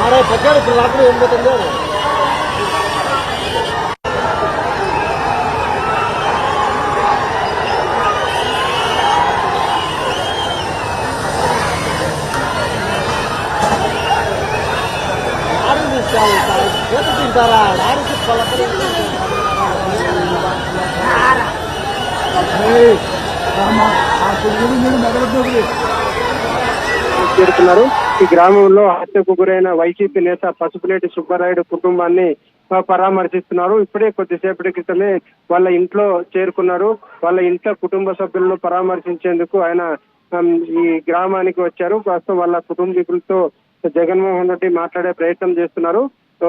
ஆறாயிரம் பத்தாயிரத்து நாற்பது எண்பத்தஞ்சாயிரம் చేరుతున్నారు ఈ గ్రామంలో హత్యకు గురైన వైసీపీ నేత పసుపులేటి సుబ్బారాయుడు కుటుంబాన్ని పరామర్శిస్తున్నారు. ఇప్పుడే కొద్దిసేపటి క్రితమే వాళ్ళ ఇంట్లో చేరుకున్నారు. వాళ్ళ ఇంట్లో కుటుంబ సభ్యులను పరామర్శించేందుకు ఆయన ఈ గ్రామానికి వచ్చారు. ప్రస్తుతం వాళ్ళ కుటుంబీకులతో జగన్మోహన్ రెడ్డి మాట్లాడే ప్రయత్నం చేస్తున్నారు. సో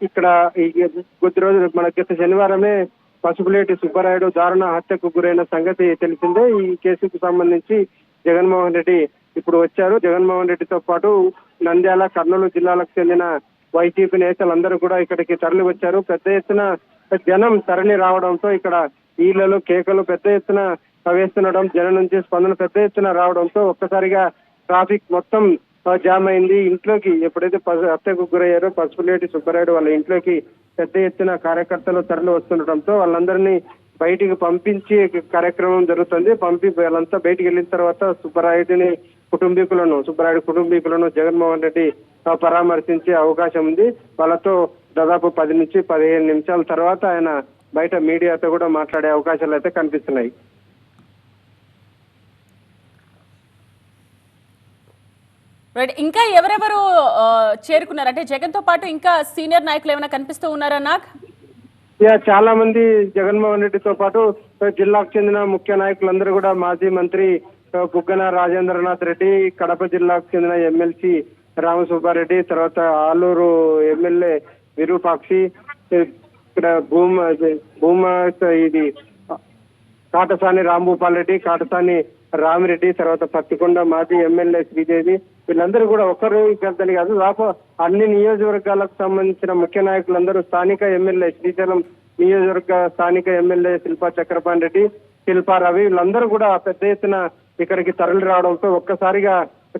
ఇక్కడ ఈ కొద్ది రోజులు మన గత శనివారమే పసుపులేటి సుబ్బారాయుడు దారుణ హత్యకు గురైన సంగతి తెలిసిందే. ఈ కేసుకు సంబంధించి జగన్మోహన్ రెడ్డి ఇప్పుడు వచ్చారు. జగన్మోహన్ రెడ్డితో పాటు నంద్యాల కర్నూలు జిల్లాలకు చెందిన వైసీపీ నేతలందరూ కూడా ఇక్కడికి తరలి వచ్చారు పెద్ద ఎత్తున జనం తరలి రావడంతో ఇక్కడ ఈలలు కేకలు పెద్ద ఎత్తున వేస్తుండడం జనం నుంచి స్పందన పెద్ద ఎత్తున రావడంతో ఒక్కసారిగా ట్రాఫిక్ మొత్తం జామ్ అయింది ఇంట్లోకి ఎప్పుడైతే పసు- హత్యకు గురయ్యారో పసుపులేటి సుబ్బారాయుడు వాళ్ళ ఇంట్లోకి పెద్ద ఎత్తున కార్యకర్తలు తరలి వస్తుండటంతో వాళ్ళందరినీ బయటికి పంపించి కార్యక్రమం జరుగుతుంది. పంపి వాళ్ళంతా బయటికి వెళ్ళిన తర్వాత సుబ్బరాయుడిని కుటుంబీకులను సుబ్బరాయుడు కుటుంబీకులను జగన్మోహన్ రెడ్డి పరామర్శించే అవకాశం ఉంది. వాళ్ళతో దాదాపు పది నుంచి పదిహేను నిమిషాల తర్వాత ఆయన బయట మీడియాతో కూడా మాట్లాడే అవకాశాలు అయితే కనిపిస్తున్నాయి. రైట్ ఇంకా ఎవరెవరు చేరుకున్నారు? అంటే జగన్తో పాటు ఇంకా సీనియర్ నాయకులు ఏమైనా కనిపిస్తూ ఉన్నారా నాకు ఇక చాలా మంది జగన్మోహన్ రెడ్డితో పాటు జిల్లాకు చెందిన ముఖ్య నాయకులందరూ కూడా మాజీ మంత్రి గుగ్గన బుగ్గన రాజేంద్రనాథ్ రెడ్డి కడప జిల్లాకు చెందిన ఎమ్మెల్సీ రామసుబ్బారెడ్డి తర్వాత ఆలూరు ఎమ్మెల్యే విరూపాక్షి ఇక్కడ భూమ భూమ ఇది కాటసాని రాంభూపాల్ రెడ్డి కాటసాని రామిరెడ్డి తర్వాత పత్తికొండ మాజీ ఎమ్మెల్యే శ్రీదేవి వీళ్ళందరూ కూడా ఒకరు ఇద్దరు కాదు దాదాపు అన్ని నియోజకవర్గాలకు సంబంధించిన ముఖ్య నాయకులందరూ స్థానిక ఎమ్మెల్యే శ్రీశైలం నియోజకవర్గ స్థానిక ఎమ్మెల్యే శిల్పా చక్రపాణి రెడ్డి శిల్పా రవి వీళ్ళందరూ కూడా పెద్ద ఎత్తున ఇక్కడికి తరలి రావడంతో ఒక్కసారిగా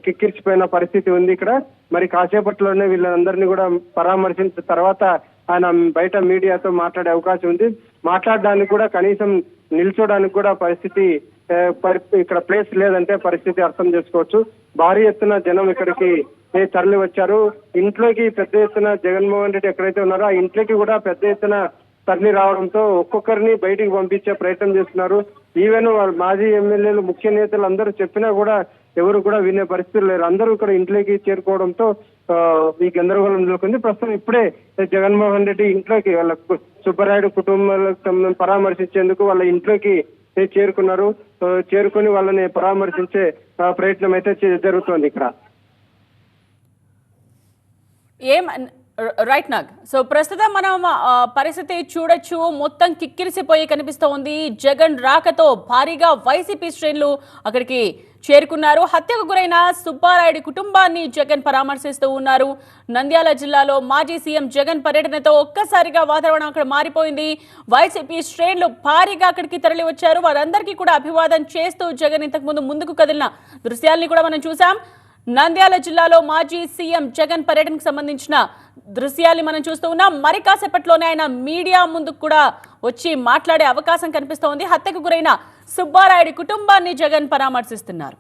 కిక్కిరిచిపోయిన పరిస్థితి ఉంది ఇక్కడ. మరి కాసేపట్లోనే వీళ్ళందరినీ కూడా పరామర్శించిన తర్వాత ఆయన బయట మీడియాతో మాట్లాడే అవకాశం ఉంది. మాట్లాడడానికి కూడా కనీసం నిల్చోడానికి కూడా పరిస్థితి పరి- ఇక్కడ ప్లేస్ లేదంటే పరిస్థితి అర్థం చేసుకోవచ్చు. భారీ ఎత్తున జనం ఇక్కడికి తరలి వచ్చారు. ఇంట్లోకి పెద్ద ఎత్తున జగన్మోహన్ రెడ్డి ఎక్కడైతే ఉన్నారో ఆ ఇంట్లోకి కూడా పెద్ద ఎత్తున తరలి రావడంతో ఒక్కొక్కరిని బయటికి పంపించే ప్రయత్నం చేస్తున్నారు. ఈవెన్ మాజీ ఎమ్మెల్యేలు ముఖ్య నేతలు అందరూ చెప్పినా కూడా ఎవరు కూడా వినే పరిస్థితులు లేరు. అందరూ ఇక్కడ ఇంట్లోకి చేరుకోవడంతో ఈ గందరగోళం నెలకొంది. ప్రస్తుతం ఇప్పుడే జగన్మోహన్ రెడ్డి ఇంట్లోకి వాళ్ళ సుబ్బరాయుడు కుటుంబాలకు పరామర్శించేందుకు వాళ్ళ ఇంట్లోకి చేరుకున్నారు. చేరుకుని చేరుకొని వాళ్ళని పరామర్శించే ప్రయత్నం అయితే జరుగుతోంది ఇక్కడ. ఏం రైట్ నాగ్ సో ప్రస్తుతం మనం పరిస్థితి చూడొచ్చు. మొత్తం కిక్కిరిసిపోయి కనిపిస్తూ ఉంది. జగన్ రాకతో భారీగా వైసీపీ శ్రేణులు అక్కడికి చేరుకున్నారు. హత్యకు గురైన సుబ్బారాయుడి కుటుంబాన్ని జగన్ పరామర్శిస్తూ ఉన్నారు. నంద్యాల జిల్లాలో మాజీ సీఎం జగన్ పర్యటనతో ఒక్కసారిగా వాతావరణం అక్కడ మారిపోయింది. వైసీపీ శ్రేణులు భారీగా అక్కడికి తరలి వచ్చారు వారందరికీ కూడా అభివాదం చేస్తూ జగన్ ఇంతకుముందు ముందుకు కదిలిన దృశ్యాల్ని కూడా మనం చూసాం నంద్యాల జిల్లాలో మాజీ సీఎం జగన్ పర్యటనకు సంబంధించిన దృశ్యాల్ని మనం చూస్తూ ఉన్నాం. మరి కాసేపట్లోనే ఆయన మీడియా ముందుకు కూడా వచ్చి మాట్లాడే అవకాశం కనిపిస్తోంది. హత్యకు గురైన సుబ్బారాయుడి కుటుంబాన్ని జగన్ పరామర్శిస్తున్నారు.